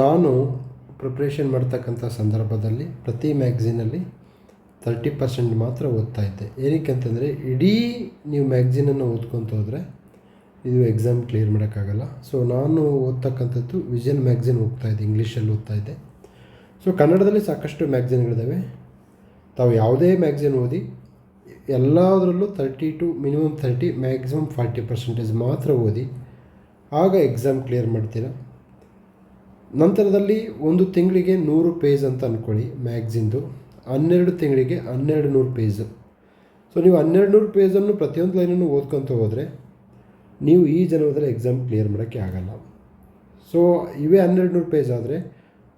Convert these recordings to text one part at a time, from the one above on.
ನಾನು ಪ್ರಿಪ್ರೇಷನ್ ಮಾಡ್ತಕ್ಕಂಥ ಸಂದರ್ಭದಲ್ಲಿ ಪ್ರತಿ ಮ್ಯಾಗ್ಝಿನಲ್ಲಿ ತರ್ಟಿ ಪರ್ಸೆಂಟ್ ಮಾತ್ರ ಓದ್ತಾ ಇದ್ದೆ. ಏನಕ್ಕೆ ಅಂತಂದರೆ ಇಡೀ ನೀವು ಮ್ಯಾಗ್ಝಿನನ್ನು ಓದ್ಕೊತ ಹೋದರೆ ಇದು ಎಕ್ಸಾಮ್ ಕ್ಲಿಯರ್ ಮಾಡೋಕ್ಕಾಗಲ್ಲ. ಸೊ ನಾನು ಓದ್ತಕ್ಕಂಥದ್ದು ವಿಜನ್ ಮ್ಯಾಗ್ಝಿನ್ ಹೋಗ್ತಾಯಿದ್ದೆ ಇಂಗ್ಲೀಷಲ್ಲಿ ಓದ್ತಾ ಇದ್ದೆ. ಸೊ ಕನ್ನಡದಲ್ಲಿ ಸಾಕಷ್ಟು ಮ್ಯಾಗ್ಝಿನ್ಗಳಿದ್ದಾವೆ ತಾವು ಯಾವುದೇ ಮ್ಯಾಗ್ಝಿನ್ ಓದಿ ಎಲ್ಲದರಲ್ಲೂ thirty to minimum thirty maximum forty percentage ಮಾತ್ರ ಓದಿ, ಆಗ ಎಕ್ಸಾಮ್ ಕ್ಲಿಯರ್ ಮಾಡ್ತೀರಾ? ನಂತರದಲ್ಲಿ ಒಂದು ತಿಂಗಳಿಗೆ ನೂರು ಪೇಜ್ ಅಂತ ಅಂದ್ಕೊಳ್ಳಿ ಮ್ಯಾಗ್ಝಿನ್ದು ಹನ್ನೆರಡು ತಿಂಗಳಿಗೆ ಹನ್ನೆರಡು ನೂರು ಪೇಜು. ಸೊ ನೀವು ಹನ್ನೆರಡು ನೂರು ಪೇಜನ್ನು ಪ್ರತಿಯೊಂದು ಲೈನನ್ನು ಓದ್ಕೊತ ಹೋದರೆ ನೀವು ಈ ಜನ್ಮದಲ್ಲಿ ಎಕ್ಸಾಮ್ ಕ್ಲಿಯರ್ ಮಾಡೋಕ್ಕೆ ಆಗಲ್ಲ. ಸೊ ಇವೇ ಹನ್ನೆರಡು ನೂರು ಪೇಜ್ ಆದರೆ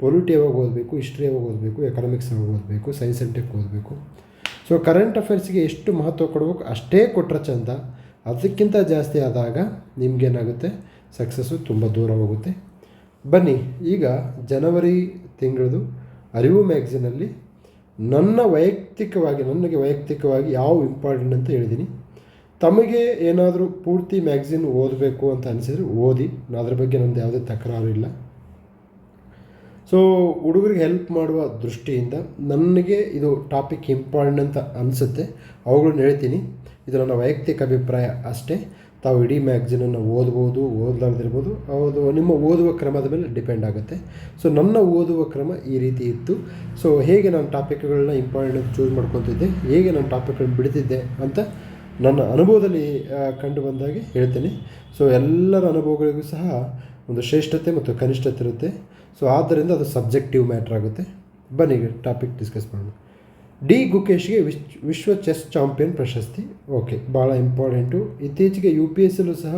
ಪೊಲಿಟಿ ಯಾವಾಗ ಓದಬೇಕು, ಹಿಸ್ಟ್ರಿ ಯಾವಾಗ ಓದಬೇಕು ಎಕನಾಮಿಕ್ಸ್ ಯಾವಾಗ ಓದಬೇಕು ಸೈನ್ಸ್ ಆ್ಯಂಡ್ ಟೆಕ್ ಓದಬೇಕು. ಸೊ ಕರೆಂಟ್ ಅಫೇರ್ಸ್ಗೆ ಎಷ್ಟು ಮಹತ್ವ ಕೊಡಬೇಕು ಅಷ್ಟೇ ಕೊಟ್ಟರೆ ಚಂದ. ಅದಕ್ಕಿಂತ ಜಾಸ್ತಿ ಆದಾಗ ನಿಮಗೇನಾಗುತ್ತೆ ಸಕ್ಸಸ್ಸು ತುಂಬ ದೂರ ಹೋಗುತ್ತೆ. ಬನ್ನಿ, ಈಗ ಜನವರಿ ತಿಂಗಳದು ಅರಿವು ಮ್ಯಾಗ್ಝಿನಲ್ಲಿ ನನ್ನ ವೈಯಕ್ತಿಕವಾಗಿ, ನನಗೆ ವೈಯಕ್ತಿಕವಾಗಿ ಯಾವ ಇಂಪಾರ್ಟೆಂಟ್ ಅಂತ ಹೇಳಿದ್ದೀನಿ ತಮಗೆ ಏನಾದರೂ ಪೂರ್ತಿ ಮ್ಯಾಗ್ಝಿನ್ ಓದಬೇಕು ಅಂತ ಅನಿಸಿದರೆ ಓದಿ, ಅದ್ರ ಬಗ್ಗೆ ನಂದು ಯಾವುದೇ ತಕರಾರು ಇಲ್ಲ. ಸೊ ಹುಡುಗರಿಗೆ ಹೆಲ್ಪ್ ಮಾಡುವ ದೃಷ್ಟಿಯಿಂದ ನನಗೆ ಇದು ಟಾಪಿಕ್ ಇಂಪಾರ್ಟೆಂಟ್ ಅಂತ ಅನಿಸುತ್ತೆ. ಅವುಗಳನ್ನ ಹೇಳ್ತೀನಿ. ಇದು ನನ್ನ ವೈಯಕ್ತಿಕ ಅಭಿಪ್ರಾಯ ಅಷ್ಟೇ. ತಾವು ಇಡೀ ಮ್ಯಾಗ್ಝಿನನ್ನು ಓದ್ಬೋದು, ಓದಲಾರ್ದಿರ್ಬೋದು ಅದು ನಿಮ್ಮ ಓದುವ ಕ್ರಮದ ಮೇಲೆ ಡಿಪೆಂಡ್ ಆಗುತ್ತೆ. ಸೊ ನನ್ನ ಓದುವ ಕ್ರಮ ಈ ರೀತಿ ಇತ್ತು. ಸೊ ಹೇಗೆ ನಾನು ಟಾಪಿಕ್ಗಳನ್ನ ಇಂಪಾರ್ಟೆಂಟ್ ಚೂಸ್ ಮಾಡ್ಕೊತಿದ್ದೆ, ಹೇಗೆ ನಾನು ಟಾಪಿಕ್ಗಳನ್ನ ಬಿಡ್ತಿದ್ದೆ ಅಂತ ನನ್ನ ಅನುಭವದಲ್ಲಿ ಕಂಡು ಬಂದಾಗೆ ಹೇಳ್ತೇನೆ. ಸೊ ಎಲ್ಲರ ಅನುಭವಗಳಿಗೂ ಸಹ ಒಂದು ಶ್ರೇಷ್ಠತೆ ಮತ್ತು ಕನಿಷ್ಠತೆ ಇರುತ್ತೆ. ಸೊ ಆದ್ದರಿಂದ ಅದು ಸಬ್ಜೆಕ್ಟಿವ್ ಮ್ಯಾಟ್ರ್ ಆಗುತ್ತೆ. ಬನ್ನಿ ಟಾಪಿಕ್ ಡಿಸ್ಕಸ್ ಮಾಡೋಣ. ಡಿ ಗುಕೇಶ್ಗೆ ವಿಶ್, ವಿಶ್ವ ಚೆಸ್ ಚಾಂಪಿಯನ್ ಪ್ರಶಸ್ತಿ. ಓಕೆ, ಭಾಳ ಇಂಪಾರ್ಟೆಂಟು. ಇತ್ತೀಚೆಗೆ ಯು ಪಿ ಎಸ್ ಎಲ್ಲೂ ಸಹ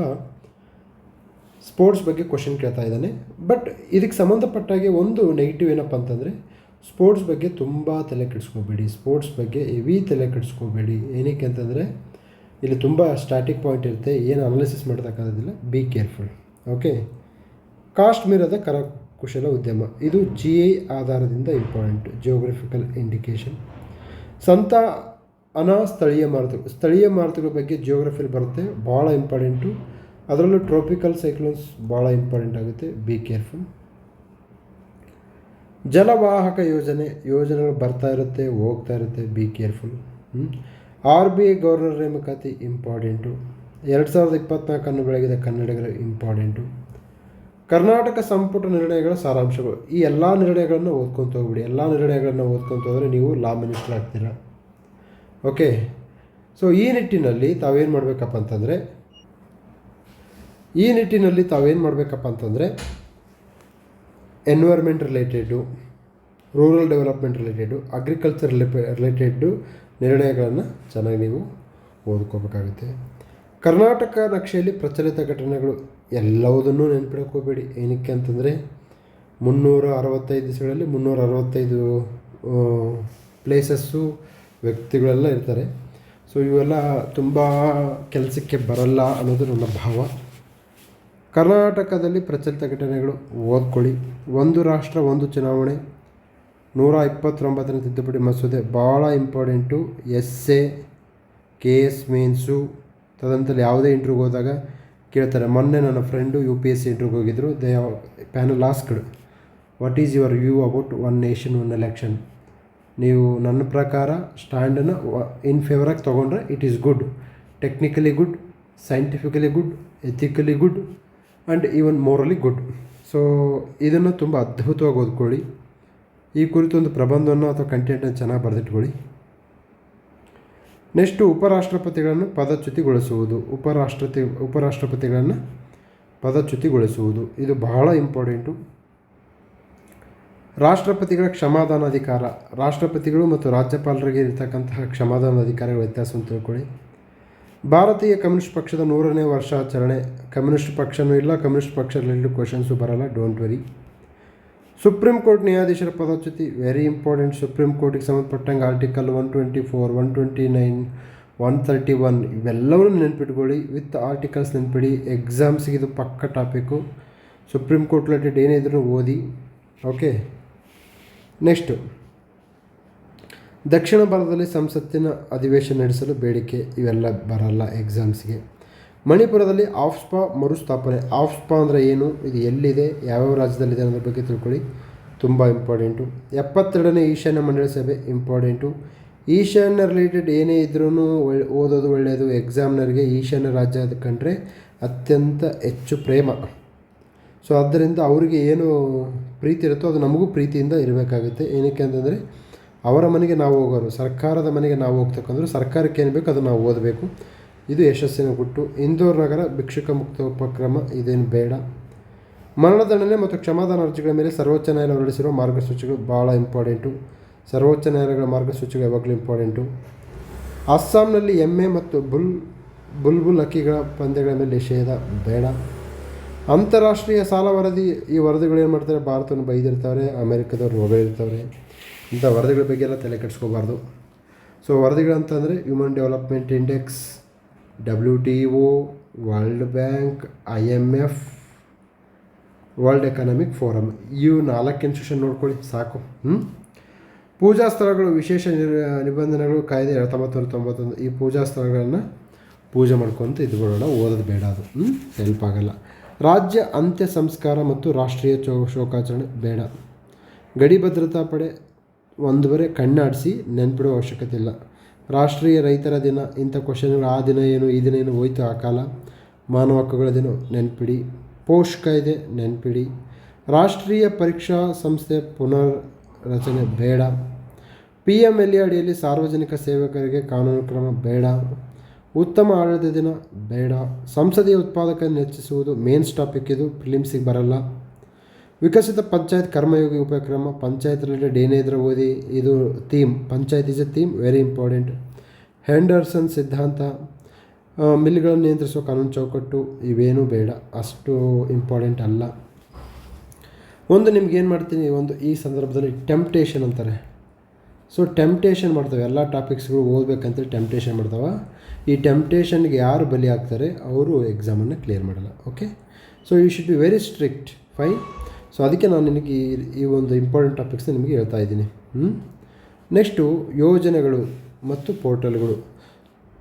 ಸ್ಪೋರ್ಟ್ಸ್ ಬಗ್ಗೆ ಕ್ವಶನ್ ಕೇಳ್ತಾ ಇದ್ದಾನೆ. ಬಟ್ ಇದಕ್ಕೆ ಸಂಬಂಧಪಟ್ಟಾಗೆ ಒಂದು ನೆಗೆಟಿವ್ ಏನಪ್ಪ ಅಂತಂದರೆ, ಸ್ಪೋರ್ಟ್ಸ್ ಬಗ್ಗೆ ತುಂಬ ತಲೆ ಕೆಡಿಸ್ಕೋಬೇಡಿ. ಸ್ಪೋರ್ಟ್ಸ್ ಬಗ್ಗೆ ಹೆವಿ ತಲೆ ಕೆಡಿಸ್ಕೋಬೇಡಿ. ಏನಕ್ಕೆ ಅಂತಂದರೆ, ಇಲ್ಲಿ ತುಂಬ ಸ್ಟ್ಯಾಟಿಕ್ ಪಾಯಿಂಟ್ ಇರುತ್ತೆ. ಏನು ಅನಾಲಿಸಿಸ್ ಮಾಡೋದಕ್ಕಾಗೋದಿಲ್ಲ ಬಿ ಕೇರ್ಫುಲ್ ಓಕೆ ಕಾಶ್ಮೀರದ ಕರಕುಶಲ ಉದ್ಯಮ. ಇದು ಜಿ ಐ ಆಧಾರದಿಂದ ಇಂಪಾರ್ಟೆಂಟ್ ಜಿಯೋಗ್ರಫಿಕಲ್ ಇಂಡಿಕೇಶನ್ ಸಂತ ಅನಾ ಸ್ಥಳೀಯ ಮಾರುತಗಳು. ಸ್ಥಳೀಯ ಮಾರುತಗಳ ಬಗ್ಗೆ ಜಿಯೋಗ್ರಫಿಲಿ ಬರುತ್ತೆ. ಭಾಳ ಇಂಪಾರ್ಟೆಂಟು ಅದರಲ್ಲೂ ಟ್ರೋಪಿಕಲ್ ಸೈಕ್ಲೋನ್ಸ್ ಭಾಳ ಇಂಪಾರ್ಟೆಂಟ್ ಆಗುತ್ತೆ. ಬಿ ಕೇರ್ಫುಲ್ ಜಲವಾಹಕ ಯೋಜನೆ, ಯೋಜನೆಗಳು ಬರ್ತಾ ಇರುತ್ತೆ, ಹೋಗ್ತಾ ಇರುತ್ತೆ. Be careful R B I governor ನೇಮಕಾತಿ ಇಂಪಾರ್ಟೆಂಟು ಎರಡು ಸಾವಿರದ ಇಪ್ಪತ್ನಾಲ್ಕನ್ನು ಬೆಳಗಿದ ಕನ್ನಡಿಗರ ಇಂಪಾರ್ಟೆಂಟು ಕರ್ನಾಟಕ ಸಂಪುಟ ನಿರ್ಣಯಗಳ ಸಾರಾಂಶಗಳು. ಈ ಎಲ್ಲ ನಿರ್ಣಯಗಳನ್ನು ಓದ್ಕೊತ ಹೋಗ್ಬಿಡಿ. ಎಲ್ಲ ನಿರ್ಣಯಗಳನ್ನು ಓದ್ಕೊತ ಹೋದರೆ ನೀವು ಲಾ ಮಿನಿಸ್ಟರ್ ಆಗ್ತೀರ? ಓಕೆ. ಸೊ ಈ ನಿಟ್ಟಿನಲ್ಲಿ ತಾವೇನು ಮಾಡಬೇಕಪ್ಪ ಅಂತಂದರೆ, ಈ ನಿಟ್ಟಿನಲ್ಲಿ ತಾವೇನು ಮಾಡಬೇಕಪ್ಪ ಅಂತಂದರೆ environment related rural development related agriculture related ನಿರ್ಣಯಗಳನ್ನು ಚೆನ್ನಾಗಿ ನೀವು ಓದ್ಕೋಬೇಕಾಗುತ್ತೆ. ಕರ್ನಾಟಕ ನಕ್ಷೆಯಲ್ಲಿ ಪ್ರಚಲಿತ ಘಟನೆಗಳು ಎಲ್ಲವುದನ್ನು ನೆನ್ಪಿಡಕ್ಕೆ ಹೋಗಬೇಡಿ. ಏನಕ್ಕೆ ಅಂತಂದರೆ ಮುನ್ನೂರ ಅರವತ್ತೈದು ದಿವಸಗಳಲ್ಲಿ ಮುನ್ನೂರ ಅರವತ್ತೈದು ಪ್ಲೇಸಸ್ಸು ವ್ಯಕ್ತಿಗಳೆಲ್ಲ ಇರ್ತಾರೆ. ಸೊ ಇವೆಲ್ಲ ತುಂಬ ಕೆಲಸಕ್ಕೆ ಬರಲ್ಲ ಅನ್ನೋದು ನನ್ನ ಭಾವ. ಕರ್ನಾಟಕದಲ್ಲಿ ಪ್ರಚಲಿತ ಘಟನೆಗಳು ಓದ್ಕೊಳ್ಳಿ. ಒಂದು ರಾಷ್ಟ್ರ, ಒಂದು ಚುನಾವಣೆ. ನೂರ ಇಪ್ಪತ್ತೊಂಬತ್ತನೇ ತಿದ್ದುಪಡಿ ಮಸೂದೆ ಭಾಳ important S A K S mains ತದನಂತರ ಯಾವುದೇ ಇಂಟ್ರ್ಯೂಗೆ ಹೋದಾಗ ಕೇಳ್ತಾರೆ, ಮೊನ್ನೆ ನನ್ನ friend U P S C ಇಂಟ್ರಿಗೆ ಹೋಗಿದ್ದರು they panel asked what is your view about one nation one election ನೀವು ನನ್ನ ಪ್ರಕಾರ ಸ್ಟ್ಯಾಂಡನ್ನು ಇನ್ ಫೇವರಾಗಿ ತೊಗೊಂಡ್ರೆ it is good technically good scientifically good ethically good and even morally good so ಇದನ್ನು ತುಂಬ ಅದ್ಭುತವಾಗಿ ಓದ್ಕೊಳ್ಳಿ. ಈ ಕುರಿತು ಒಂದು ಪ್ರಬಂಧವನ್ನು ಅಥವಾ ಕಂಟೆಂಟನ್ನು ಚೆನ್ನಾಗಿ ಬರೆದಿಟ್ಕೊಳ್ಳಿ. ನೆಕ್ಸ್ಟು ಉಪರಾಷ್ಟ್ರಪತಿಗಳನ್ನು ಪದಚ್ಯುತಿಗೊಳಿಸುವುದು. ಉಪರಾಷ್ಟ್ರತಿ, ಉಪರಾಷ್ಟ್ರಪತಿಗಳನ್ನು ಪದಚ್ಯುತಿಗೊಳಿಸುವುದು. ಇದು ಬಹಳ ಇಂಪಾರ್ಟೆಂಟು. ರಾಷ್ಟ್ರಪತಿಗಳ ಕ್ಷಮಾದಾನ ಅಧಿಕಾರ. ರಾಷ್ಟ್ರಪತಿಗಳು ಮತ್ತು ರಾಜ್ಯಪಾಲರಿಗೆ ಇರತಕ್ಕಂತಹ ಕ್ಷಮಾದಾನ ಅಧಿಕಾರಿಗಳ ವ್ಯತ್ಯಾಸವನ್ನು ತಿಳ್ಕೊಳ್ಳಿ. ಭಾರತೀಯ ಕಮ್ಯುನಿಸ್ಟ್ ಪಕ್ಷದ ನೂರನೇ ವರ್ಷಾಚರಣೆ ಕಮ್ಯುನಿಸ್ಟ್ ಪಕ್ಷನೂ ಇಲ್ಲ, ಕಮ್ಯುನಿಸ್ಟ್ ಪಕ್ಷದಲ್ಲಿ ಕ್ವಶನ್ಸು ಬರಲ್ಲ ಡೋಂಟ್ ವರಿ ಸುಪ್ರೀಂ ಕೋರ್ಟ್ ನ್ಯಾಯಾಧೀಶರ ಪದಚ್ಯುತಿ ವೆರಿ ಇಂಪಾರ್ಟೆಂಟ್ ಸುಪ್ರೀಂ ಕೋರ್ಟಿಗೆ ಸಂಬಂಧಪಟ್ಟಂಗೆ article one twenty four one twenty nine one thirty one ಇವೆಲ್ಲವನ್ನು ನೆನ್ಪಿಟ್ಕೊಳ್ಳಿ ವಿತ್ ಆರ್ಟಿಕಲ್ಸ್ ನೆನ್ಪಿಡಿ ಎಕ್ಸಾಮ್ಸಿಗೆ ಇದು ಪಕ್ಕ ಟಾಪಿಕ್ಕು ಸುಪ್ರೀಂ ಕೋರ್ಟ್ ರಿಲೇಟೆಡ್ ಏನೇ ಇದ್ರೂ ಓದಿ ಓಕೆ ನೆಕ್ಸ್ಟು ದಕ್ಷಿಣ ಭಾರತದಲ್ಲಿ ಸಂಸತ್ತಿನ ಅಧಿವೇಶನ ನಡೆಸಲು ಬೇಡಿಕೆ ಇವೆಲ್ಲ ಬರಲ್ಲ ಎಕ್ಸಾಮ್ಸ್ಗೆ ಮಣಿಪುರದಲ್ಲಿ ಆಫ್ಸ್ಪಾ ಮರುಸ್ಥಾಪನೆ. ಆಫ್ಸ್ಪಾ ಅಂದರೆ ಏನು? ಇದು ಎಲ್ಲಿದೆ? ಯಾವ್ಯಾವ ರಾಜ್ಯದಲ್ಲಿದೆ ಅನ್ನೋದ್ರ ಬಗ್ಗೆ ತಿಳ್ಕೊಳ್ಳಿ. ತುಂಬ ಇಂಪಾರ್ಟೆಂಟು. ಎಪ್ಪತ್ತೆರಡನೇ ಈಶಾನ್ಯ ಮಂಡಳಿ ಸಭೆ ಇಂಪಾರ್ಟೆಂಟು. ಈಶಾನ್ಯ ರಿಲೇಟೆಡ್ ಏನೇ ಇದ್ರೂ ಓದೋದು ಒಳ್ಳೆಯದು. ಎಕ್ಸಾಮ್ನರ್ಗೆ ಈಶಾನ್ಯ ರಾಜ್ಯ ಕಂಡ್ರೆ ಅತ್ಯಂತ ಹೆಚ್ಚು ಪ್ರೇಮ. ಸೊ ಆದ್ದರಿಂದ ಅವರಿಗೆ ಏನು ಪ್ರೀತಿ ಇರುತ್ತೋ ಅದು ನಮಗೂ ಪ್ರೀತಿಯಿಂದ ಇರಬೇಕಾಗುತ್ತೆ. ಏನಕ್ಕೆ ಅಂತಂದರೆ ಅವರ ಮನೆಗೆ ನಾವು ಹೋಗೋರು, ಸರ್ಕಾರದ ಮನೆಗೆ ನಾವು ಹೋಗ್ತಕ್ಕಂದ್ರೆ ಸರ್ಕಾರಕ್ಕೆ ಏನು ಬೇಕು ಅದು ನಾವು ಓದಬೇಕು. ಇದು ಯಶಸ್ಸಿನ ಗುಟ್ಟು. ಇಂದೋರ್ ನಗರ ಭಿಕ್ಷುಕ ಮುಕ್ತ ಉಪಕ್ರಮ, ಇದೇನು ಬೇಡ. ಮರಣದಂಡನೆ ಮತ್ತು ಕ್ಷಮಾದಾನ ಅರ್ಜಿಗಳ ಮೇಲೆ ಸರ್ವೋಚ್ಚ ನ್ಯಾಯಾಲಯ ಹೊರಡಿಸಿರುವ ಮಾರ್ಗಸೂಚಿಗಳು ಭಾಳ ಇಂಪಾರ್ಟೆಂಟು. ಸರ್ವೋಚ್ಚ ನ್ಯಾಯಾಲಯಗಳ ಮಾರ್ಗಸೂಚಿಗಳು ಯಾವಾಗಲೂ ಇಂಪಾರ್ಟೆಂಟು. ಅಸ್ಸಾಂನಲ್ಲಿ ಎಮ್ಮೆ ಮತ್ತು ಬುಲ್, ಬುಲ್ಬುಲ್ ಹಕ್ಕಿಗಳ ಪಂದ್ಯಗಳ ಮೇಲೆ ನಿಷೇಧ ಬೇಡ. ಅಂತಾರಾಷ್ಟ್ರೀಯ ಸಾಲ ವರದಿ, ಈ ವರದಿಗಳು ಏನು ಮಾಡ್ತಾರೆ? ಭಾರತವನ್ನು ಬೈದಿರ್ತಾರೆ ಅಮೇರಿಕದವ್ರು ಹೊಗಳಿರ್ತಾರೆ ಇಂಥ ವರದಿಗಳ ಬಗ್ಗೆ ಎಲ್ಲ ತಲೆ ಕೆಡಿಸ್ಕೋಬಾರ್ದು. So ವರದಿಗಳಂತಂದರೆ human development index W T O World Bank I M F World Economic Forum ಇವು ನಾಲ್ಕು ಇನ್ಸ್ಟಿಟ್ಯೂಷನ್ ನೋಡ್ಕೊಳ್ಳಿ, ಸಾಕು. ಹ್ಞೂ ಪೂಜಾ ಸ್ಥಳಗಳು, ವಿಶೇಷ ನಿಬಂಧನೆಗಳು, ಕಾಯ್ದೆ ಹತ್ತೊಂಬತ್ತು ನೂರ ತೊಂಬತ್ತೊಂದು ಈ ಪೂಜಾ ಸ್ಥಳಗಳನ್ನು ಪೂಜೆ ಮಾಡ್ಕೊಂತ ಇದ್ಬಿಡೋಣ, ಓದೋದು ಬೇಡ ಅದು. ಹ್ಞೂ ಹೆಲ್ಪ್ ಆಗೋಲ್ಲ. ರಾಜ್ಯ ಅಂತ್ಯ ಸಂಸ್ಕಾರ ಮತ್ತು ರಾಷ್ಟ್ರೀಯ ಚೋ, ಶೋಕಾಚರಣೆ ಬೇಡ. ಗಡಿ ಭದ್ರತಾ ಪಡೆ ಒಂದುವರೆ ಕಣ್ಣಾಡಿಸಿ ನೆನ್ಪಿಡೋ ಅವಶ್ಯಕತೆ ಇಲ್ಲ. ರಾಷ್ಟ್ರೀಯ ರೈತರ ದಿನ, ಇಂಥ ಕ್ವಶನ್ಗಳು ಆ ದಿನ ಏನು, ಈ ದಿನ ಏನು ಹೋಯ್ತು, ಆ ಕಾಲ? ಮಾನವ ಹಕ್ಕುಗಳ ದಿನ, ನೆನ್ಪಿಡಿ. ಪೋಷ್ ಕಾಯ್ದೆ ನೆನ್ಪಿಡಿ. ರಾಷ್ಟ್ರೀಯ ಪರೀಕ್ಷಾ ಸಂಸ್ಥೆ ಪುನರ್ ರಚನೆ ಬೇಡ. ಪಿ ಎಂ ಎಲ್ ಎ ಅಡಿಯಲ್ಲಿ ಸಾರ್ವಜನಿಕ ಸೇವಕರಿಗೆ ಕಾನೂನು ಕ್ರಮ ಬೇಡ. ಉತ್ತಮ ಆಡಳಿತ ದಿನ ಬೇಡ. ಸಂಸದೀಯ ಉತ್ಪಾದಕರನ್ನು ಹೆಚ್ಚಿಸುವುದು ಮೇನ್ಸ್ ಟಾಪಿಕ್ ಇದು. ಫಿಲಿಮ್ಸಿಗೆ ಬರಲ್ಲ. ವಿಕಸಿತ ಪಂಚಾಯತ್ ಕರ್ಮಯೋಗಿ ಉಪಕ್ರಮ ಪಂಚಾಯತ್ ರಿಲೇಟೆಡ್ ಏನೇ ಇದ್ರೆ ಓದಿ, ಇದು theme panchayat is a theme very important Henderson ಸಿದ್ಧಾಂತ ಮಿಲ್ಗಳನ್ನು ನಿಯಂತ್ರಿಸುವ ಕಾನೂನು ಚೌಕಟ್ಟು, ಇವೇನು ಬೇಡ, ಅಷ್ಟು ಇಂಪಾರ್ಟೆಂಟ್ ಅಲ್ಲ. ಒಂದು ನಿಮ್ಗೇನು ಮಾಡ್ತೀನಿ, ಒಂದು ಈ ಸಂದರ್ಭದಲ್ಲಿ ಟೆಂಪ್ಟೇಷನ್ ಅಂತಾರೆ. ಸೊ ಟೆಂಪ್ಟೇಷನ್ ಮಾಡ್ತವೆ, ಎಲ್ಲ ಟಾಪಿಕ್ಸ್ಗಳು ಓದಬೇಕಂತೇಳಿ ಟೆಂಪ್ಟೇಷನ್ ಮಾಡ್ತಾವೆ. ಈ ಟೆಂಪ್ಟೇಷನ್ಗೆ ಯಾರು ಬಲಿ ಆಗ್ತಾರೆ, ಅವರು ಎಕ್ಸಾಮನ್ನು ಕ್ಲಿಯರ್ ಮಾಡಲ್ಲ okay so you should be very strict fine so ಅದಕ್ಕೆ ನಾನು ನಿನಗೆ ಈ ಒಂದು ಇಂಪಾರ್ಟೆಂಟ್ ಟಾಪಿಕ್ಸ್ನ ನಿಮಗೆ ಹೇಳ್ತಾ ಇದ್ದೀನಿ. ನೆಕ್ಸ್ಟು ಯೋಜನೆಗಳು ಮತ್ತು ಪೋರ್ಟಲ್ಗಳು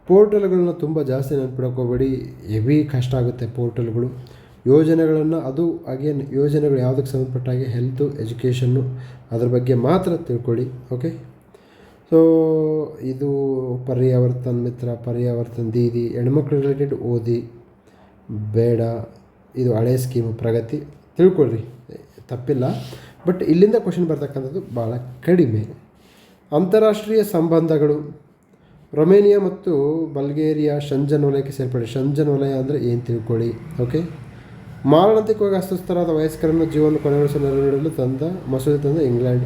ಪೋರ್ಟಲ್ಗಳನ್ನ ತುಂಬ ಜಾಸ್ತಿ ನೆನ್ಪಿಡ್ಕೋಬೇಡಿ. ಹೆವಿ ಕಷ್ಟ ಆಗುತ್ತೆ ಪೋರ್ಟಲ್ಗಳು ಯೋಜನೆಗಳನ್ನು ಅದು ಅಗೇನ್ ಯೋಜನೆಗಳು ಯಾವುದಕ್ಕೆ ಸಂಬಂಧಪಟ್ಟ ಹಾಗೆ ಹೆಲ್ತು ಎಜುಕೇಷನ್ನು ಅದ್ರ ಬಗ್ಗೆ ಮಾತ್ರ ತಿಳ್ಕೊಳ್ಳಿ ಓಕೆ ಸೊ ಇದು ಪರ್ಯಾವರ್ತನ್ ಮಿತ್ರ, ಪರ್ಯಾವರ್ತನ್ ದೀದಿ, ಹೆಣ್ಮಕ್ಳು ರಿಲೇಟೆಡ್ ಓದಿ, ಬೇಡ. ಇದು ಹಳೆ ಸ್ಕೀಮ್ ಪ್ರಗತಿ. ತಿಳ್ಕೊಳ್ರಿ, ತಪ್ಪಿಲ್ಲ. ಬಟ್ ಇಲ್ಲಿಂದ ಕ್ವಶನ್ ಬರ್ತಕ್ಕಂಥದ್ದು ಭಾಳ ಕಡಿಮೆ. ಅಂತಾರಾಷ್ಟ್ರೀಯ ಸಂಬಂಧಗಳು, ರೊಮೇನಿಯಾ ಮತ್ತು ಬಲ್ಗೇರಿಯಾ ಶಂಜನ್ ವಲಯಕ್ಕೆ ಸೇರ್ಪಡೆ. ಶಂಜನ್ ವಲಯ ಅಂದರೆ ಏನು ತಿಳ್ಕೊಳ್ಳಿ ಓಕೆ ಮಾರಣಾಂತಿಕವಾಗಿ ಅಸ್ವಸ್ಥರಾದ ವಯಸ್ಕರನ್ನು ಜೀವನ ಕೊನೆಗೊಳಿಸಲು ನೆರವು ನೀಡಲು ತಂದ, ಮಸೂದೆ ತಂದ ಇಂಗ್ಲೆಂಡ್.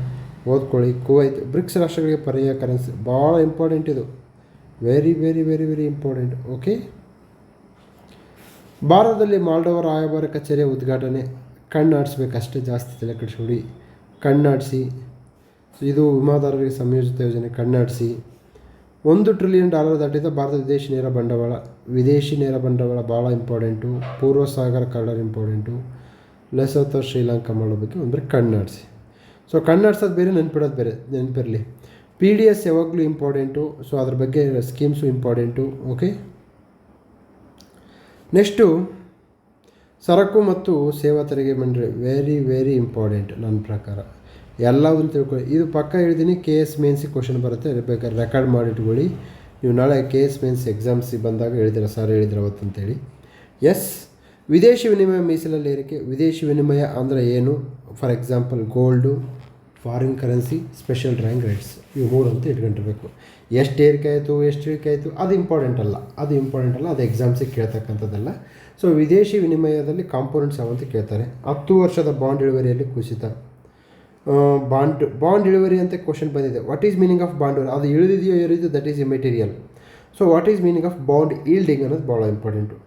ಓದ್ಕೊಳ್ಳಿ, ಕುವೈತ್. ಬ್ರಿಕ್ಸ್ ರಾಷ್ಟ್ರಗಳಿಗೆ ಪರ್ಯಾಯ ಕರೆನ್ಸಿ ಭಾಳ ಇಂಪಾರ್ಟೆಂಟ್ ಇದು. Very very very very important okay ಭಾರತದಲ್ಲಿ ಮಾಲ್ಡೋವ ರಾಯಭಾರ ಕಚೇರಿಯ ಉದ್ಘಾಟನೆ. ಕಣ್ಣಾಡಿಸ್ಬೇಕಷ್ಟೇ ಜಾಸ್ತಿ ತಲೆ ಕೆಡಿಸ್ಬಿಡಿ ಕಣ್ಣಾಡಿಸಿ ಇದು ವಿಮಾದಾರರಿಗೆ ಸಂಯೋಜಿತ ಯೋಜನೆ ಕಣ್ಣಾಡಿಸಿ ಒಂದು ಟ್ರಿಲಿಯನ್ ಡಾಲರ್ ದಾಟಿದ ಭಾರತ ವಿದೇಶಿ ನೇರ ಬಂಡವಾಳ. ವಿದೇಶಿ ನೇರ ಬಂಡವಾಳ ಭಾಳ ಇಂಪಾರ್ಟೆಂಟು ಪೂರ್ವ ಸಾಗರ ಕಾರಿಡಾರ್ ಇಂಪಾರ್ಟೆಂಟು ಲೆಸೋತೋ ಶ್ರೀಲಂಕಾ ಮಾಡೋ ಬಗ್ಗೆ ಅಂದರೆ ಕಣ್ಣಾಡಿಸಿ ಸೊ ಕಣ್ಣಾಡ್ಸೋದು ಬೇರೆ, ನೆನ್ಪಿಡೋದು ಬೇರೆ, ನೆನಪಿರಲಿ. ಪಿ ಡಿ ಎಸ್ ಯಾವಾಗಲೂ ಇಂಪಾರ್ಟೆಂಟು ಸೊ ಅದ್ರ ಬಗ್ಗೆ ಸ್ಕೀಮ್ಸು ಇಂಪಾರ್ಟೆಂಟು ಓಕೆ ನೆಕ್ಸ್ಟು ಸರಕು ಮತ್ತು ಸೇವಾ ತೆರಿಗೆ ಮಂಡಳಿ ವೆರಿ ವೆರಿ ಇಂಪಾರ್ಟೆಂಟ್ ನನ್ನ ಪ್ರಕಾರ. ಎಲ್ಲವನ್ನು ತಿಳ್ಕೊಳ್ಳಿ. ಇದು ಪಕ್ಕ ಹೇಳಿದ್ದೀನಿ ಕೆ ಎಸ್ ಮೇನ್ಸಿ ಕ್ವಶನ್ ಬರುತ್ತೆ ಬೇಕಾದ್ರೆ ರೆಕಾರ್ಡ್ ಮಾಡಿಟ್ಕೊಳ್ಳಿ ನೀವು ನಾಳೆ ಕೆ ಎಸ್ ಮೇನ್ಸ್ ಎಕ್ಸಾಮ್ಸಿಗೆ ಬಂದಾಗ ಹೇಳಿದಿರ ಸರ್ ಹೇಳಿದ್ರು ಅವತ್ತಂತೇಳಿ ಎಸ್ ವಿದೇಶಿ ವಿನಿಮಯ ಮೀಸಲಲ್ಲಿ ಏರಿಕೆ, ವಿದೇಶಿ ವಿನಿಮಯ ಅಂದರೆ ಏನು? For example gold foreign currency special drawing rights ಇವು ಮೂರು ಅಂತ ಇಟ್ಕೊಂಡಿರ್ಬೇಕು. ಎಷ್ಟು ಏರಿಕೆ ಆಯಿತು, ಎಷ್ಟು ಇಳಿಕೆ ಆಯಿತು, ಅದು ಇಂಪಾರ್ಟೆಂಟ್ ಅಲ್ಲ. ಅದು ಇಂಪಾರ್ಟೆಂಟ್ ಅಲ್ಲ, ಅದು ಎಕ್ಸಾಮ್ಸಿಗೆ ಕೇಳ್ತಕ್ಕಂಥದ್ದಲ್ಲ. ಸೊ ವಿದೇಶಿ ವಿನಿಮಯದಲ್ಲಿ ಕಾಂಪೋನೆಂಟ್ಸ್ ಯಾವಂತ ಕೇಳ್ತಾರೆ. ಹತ್ತು ವರ್ಷದ ಬಾಂಡ್ ಇಳುವರಿಯಲ್ಲಿ ಕುಸಿತ. ಬಾಂಡ್ ಬಾಂಡ್ ಇಳುವರಿ ಅಂತ ಕ್ವಶನ್ ಬಂದಿದೆ. What is meaning of bond ಅದು ಇಳಿದಿದೆಯೋ ಏರಿದೆಯೋ that is material so what is meaning of bond yielding ಅನ್ನೋದು ಭಾಳ ಇಂಪಾರ್ಟೆಂಟು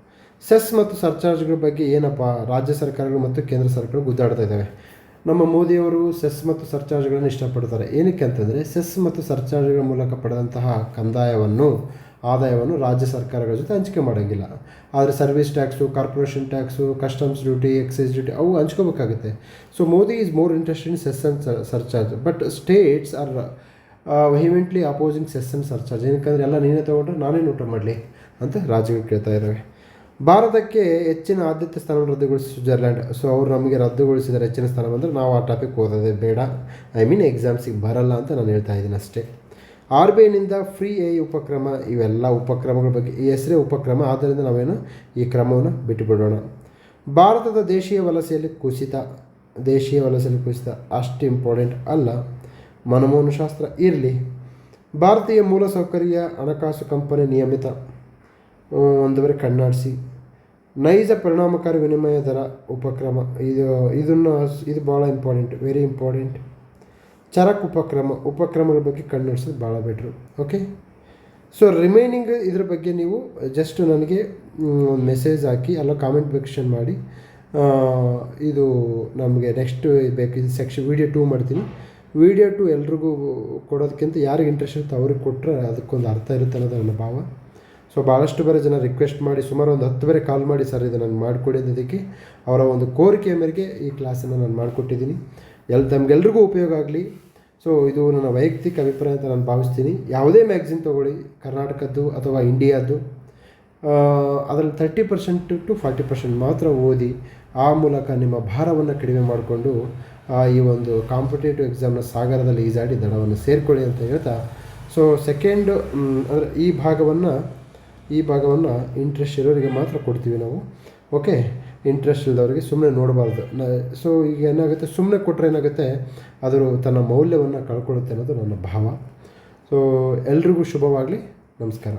ಸೆಸ್ ಮತ್ತು ಸರ್ಚಾರ್ಜ್ಗಳ ಬಗ್ಗೆ ಏನಪ್ಪ, ರಾಜ್ಯ ಸರ್ಕಾರಗಳು ಮತ್ತು ಕೇಂದ್ರ ಸರ್ಕಾರಗಳು ಗುದ್ದಾಡ್ತಾ ಇದ್ದಾವೆ. ನಮ್ಮ ಮೋದಿಯವರು ಸೆಸ್ ಮತ್ತು ಸರ್ಚಾರ್ಜ್ಗಳನ್ನು ಇಷ್ಟಪಡ್ತಾರೆ. ಏನಕ್ಕೆ ಅಂತಂದರೆ ಸೆಸ್ ಮತ್ತು ಸರ್ಚಾರ್ಜ್ಗಳ ಮೂಲಕ ಪಡೆದಂತಹ ಕಂದಾಯವನ್ನು, ಆದಾಯವನ್ನು ರಾಜ್ಯ ಸರ್ಕಾರಗಳ ಜೊತೆ ಹಂಚಿಕೆ ಮಾಡೋಂಗಿಲ್ಲ. ಆದರೆ service tax, corporation tax, customs duty, excise duty ಅವು ಹಂಚ್ಕೋಬೇಕಾಗುತ್ತೆ. So Modi is more interest in cess and surcharge. But states are vehemently opposing cess and surcharge. ಏನಕ್ಕೆ ಅಂದರೆ ಎಲ್ಲ ನೀನೇ ತೊಗೊಂಡ್ರೆ ನಾನೇನು ಊಟ ಮಾಡಲಿ ಅಂತ ರಾಜ್ಯಗಳು ಕೇಳ್ತಾ ಇದ್ದಾವೆ. ಭಾರತಕ್ಕೆ ಹೆಚ್ಚಿನ ಆದ್ಯತೆ ಸ್ಥಾನವನ್ನು ರದ್ದುಗೊಳಿಸಿ ಸ್ವಿಟ್ಜರ್ಲ್ಯಾಂಡ್ ಸೊ ಅವರು ನಮಗೆ ರದ್ದುಗೊಳಿಸಿದರೆ ಹೆಚ್ಚಿನ ಸ್ಥಾನ ಬಂದರೆ ನಾವು ಆ ಟಾಪಿಕ್ ಓದೋದೆ ಬೇಡ. ಐ ಮೀನ್ ಎಕ್ಸಾಮ್ಸಿಗೆ ಬರಲ್ಲ ಅಂತ ನಾನು ಹೇಳ್ತಾ ಇದ್ದೀನಿ ಅಷ್ಟೇ. ಆರ್ ಬಿ ಐನಿಂದ ಫ್ರೀ ಐ ಉಪಕ್ರಮ, ಇವೆಲ್ಲ ಉಪಕ್ರಮಗಳ ಬಗ್ಗೆ, ಈ ಹೆಸರೇ ಉಪಕ್ರಮ. ಆದ್ದರಿಂದ ನಾವೇನು ಈ ಕ್ರಮವನ್ನು ಬಿಟ್ಟುಬಿಡೋಣ. ಭಾರತದ ದೇಶೀಯ ವಲಸೆಯಲ್ಲಿ ಕುಸಿತ, ದೇಶೀಯ ವಲಸೆಯಲ್ಲಿ ಕುಸಿತ ಅಷ್ಟು ಇಂಪಾರ್ಟೆಂಟ್ ಅಲ್ಲ. ಮನಮೋಹನ ಶಾಸ್ತ್ರ ಇರಲಿ. ಭಾರತೀಯ ಮೂಲಸೌಕರ್ಯ ಹಣಕಾಸು ಕಂಪನಿ ನಿಯಮಿತ, ಒಂದುವರೆ ಕಣ್ಣಾಡಿಸಿ. ನೈಜ ಪರಿಣಾಮಕಾರಿ ವಿನಿಮಯ ದರ ಉಪಕ್ರಮ. ಇದು, ಇದನ್ನು ಇದು ಭಾಳ ಇಂಪಾರ್ಟೆಂಟ್ ವೆರಿ ಇಂಪಾರ್ಟೆಂಟ್ ಚರಕ್ ಉಪಕ್ರಮ, ಉಪಕ್ರಮಗಳ ಬಗ್ಗೆ ಕಂಡುಹಿಡಿಸೋದು ಭಾಳ ಬೆಟ್ರು ಓಕೆ ಸೊ ರಿಮೈನಿಂಗ್ ಇದ್ರ ಬಗ್ಗೆ ನೀವು ಜಸ್ಟ್ ನನಗೆ ಒಂದು ಮೆಸೇಜ್ ಹಾಕಿ, ಅಲ್ಲ ಕಾಮೆಂಟ್ ಸೆಕ್ಷನ್ ಮಾಡಿ ಇದು ನಮಗೆ ನೆಕ್ಸ್ಟ್ ಬೇಕು ಸೆಕ್ಷನ್ ವೀಡಿಯೋ ಟೂ ಮಾಡ್ತೀನಿ. ವೀಡಿಯೋ ಟು ಎಲ್ರಿಗೂ ಕೊಡೋದಕ್ಕಿಂತ ಯಾರಿಗೆ ಇಂಟ್ರೆಸ್ಟ್ ಇರುತ್ತೆ ಅವ್ರಿಗೆ ಕೊಟ್ಟರೆ ಅದಕ್ಕೊಂದು ಅರ್ಥ ಇರುತ್ತೆ ಅನ್ನೋದು ನನ್ನ ಭಾವ. ಸೊ ಭಾಳಷ್ಟು ಬೇರೆ ಜನ ರಿಕ್ವೆಸ್ಟ್ ಮಾಡಿ, ಸುಮಾರು ಒಂದು ಹತ್ತು ಬೇರೆ ಕಾಲ್ ಮಾಡಿ, ಸರ್, ಇದು ನಾನು ಮಾಡಿಕೊಡಿ ಅಂದಿದ್ದಕ್ಕೆ ಅವರ ಒಂದು ಕೋರಿಕೆಯ ಮೇರೆಗೆ ಈ ಕ್ಲಾಸನ್ನು ನಾನು ಮಾಡಿಕೊಟ್ಟಿದ್ದೀನಿ. ಎಲ್ಲಿ ತಮಗೆಲ್ರಿಗೂ ಉಪಯೋಗ ಆಗಲಿ. ಸೊ ಇದು ನನ್ನ ವೈಯಕ್ತಿಕ ಅಭಿಪ್ರಾಯ ಅಂತ ನಾನು ಭಾವಿಸ್ತೀನಿ. ಯಾವುದೇ ಮ್ಯಾಗ್ಝಿನ್ ತೊಗೊಳ್ಳಿ, ಕರ್ನಾಟಕದ್ದು ಅಥವಾ ಇಂಡಿಯಾದ್ದು ಅದರಲ್ಲಿ thirty percent to forty percent ಮಾತ್ರ ಓದಿ, ಆ ಮೂಲಕ ನಿಮ್ಮ ಭಾರವನ್ನು ಕಡಿಮೆ ಮಾಡಿಕೊಂಡು ಈ ಒಂದು ಕಾಂಪಿಟೇಟಿವ್ ಎಕ್ಸಾಮ್ನ ಸಾಗರದಲ್ಲಿ ಈಜಾಡಿ ದಡವನ್ನು ಸೇರಿಕೊಳ್ಳಿ ಅಂತ ಹೇಳ್ತಾ. ಸೊ ಸೆಕೆಂಡ್ ಅಂದರೆ ಈ ಭಾಗವನ್ನು ಈ ಭಾಗವನ್ನು ಇಂಟ್ರೆಸ್ಟ್ ಇರೋರಿಗೆ ಮಾತ್ರ ಕೊಡ್ತೀವಿ ನಾವು. ಓಕೆ ಇಂಟ್ರೆಸ್ಟ್ ಇಲ್ಲದವರಿಗೆ ಸುಮ್ಮನೆ ನೋಡಬಾರ್ದು. ನ ಸೊ ಈಗ ಏನಾಗುತ್ತೆ? ಸುಮ್ಮನೆ ಕೊಟ್ಟರೆ ಏನಾಗುತ್ತೆ? ಅದರ ತನ್ನ ಮೌಲ್ಯವನ್ನು ಕಳ್ಕೊಳ್ಳುತ್ತೆ ಅನ್ನೋದು ನನ್ನ ಭಾವ. ಸೊ ಎಲ್ರಿಗೂ ಶುಭವಾಗಲಿ. ನಮಸ್ಕಾರ.